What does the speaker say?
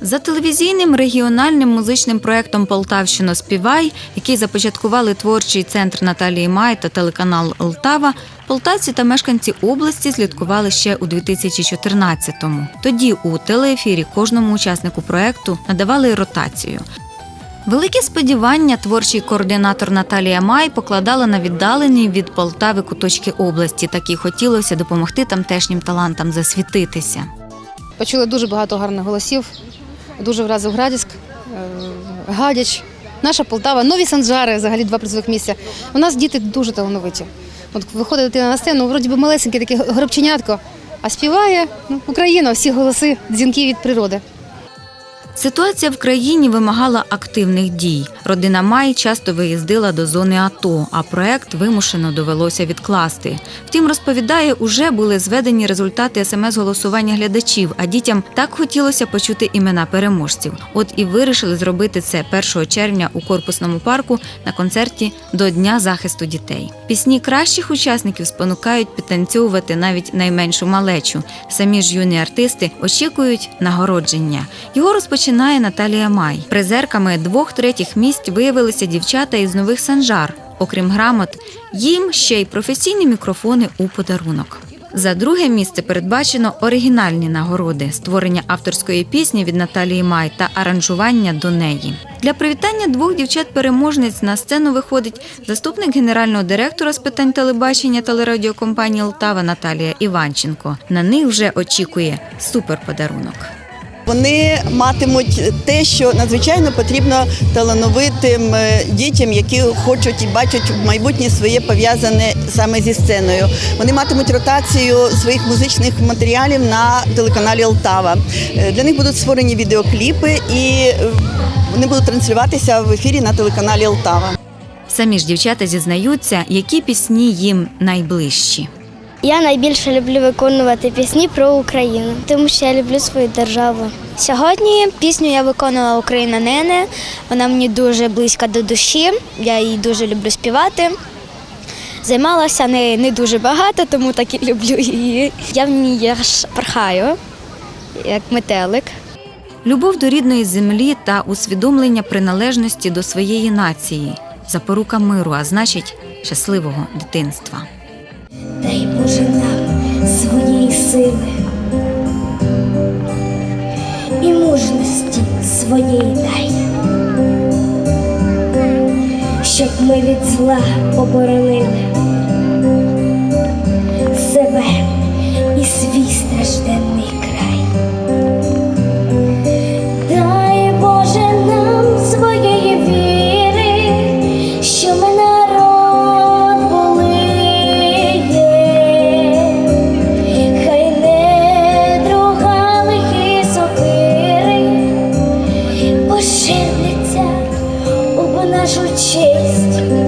За телевізійним регіональним музичним проектом Полтавщина співай, який започаткували творчий центр Наталії Май та телеканал Лтава, полтавці та мешканці області слідкували ще у 2014-му. Тоді у телеефірі кожному учаснику проекту надавали ротацію. Великі сподівання творчий координатор Наталія Май покладала на віддалені від Полтави куточки області. Так і хотілося допомогти тамтешнім талантам засвітитися. Почули дуже багато гарних голосів. Дуже вразив Градіськ, е, Гадяч, наша Полтава, нові Санжари, взагалі два призових місця. У нас діти дуже талановиті. От виходить дитина на сцену, вроді би малесеньке таке горобченятко, а співає ну, Україна, всі голоси, дзвінки від природи. Ситуація в країні вимагала активних дій. Родина Май часто виїздила до зони АТО, а проект вимушено довелося відкласти. Втім, розповідає, уже були зведені результати смс-голосування глядачів, а дітям так хотілося почути імена переможців. От і вирішили зробити це 1 червня у корпусному парку на концерті до Дня захисту дітей. Пісні кращих учасників спонукають підтанцьовувати навіть найменшу малечу. Самі ж юні артисти очікують нагородження. Його розпочинає Наталія Май. Призерками двох третіх місць виявилися дівчата із нових санжар. Окрім грамот, їм ще й професійні мікрофони у подарунок. За друге місце передбачено оригінальні нагороди, створення авторської пісні від Наталії Май та аранжування до неї. Для привітання двох дівчат-переможниць на сцену виходить заступник генерального директора з питань телебачення телерадіокомпанії Лтава Наталія Іванченко. На них вже очікує суперподарунок. Вони матимуть те, що надзвичайно потрібно талановитим е, дітям, які хочуть і бачать в майбутнє своє пов'язане саме зі сценою. Вони матимуть ротацію своїх музичних матеріалів на телеканалі Олтава. Е, Для них будуть створені відеокліпи і е, вони будуть транслюватися в ефірі на телеканалі Олтава. Самі ж дівчата зізнаються, які пісні їм найближчі. Я найбільше люблю виконувати пісні про Україну, тому що я люблю свою державу. Сьогодні пісню я виконувала Україна Нене. Вона мені дуже близька до душі. Я її дуже люблю співати. Займалася не, не дуже багато, тому так і люблю її. Я в ній аж порхаю, як метелик. Любов до рідної землі та усвідомлення приналежності до своєї нації, запорука миру, а значить щасливого дитинства. Нам своєї сили і мужності своєї дай, щоб ми від зла оборонили себе і свій стражденний chest.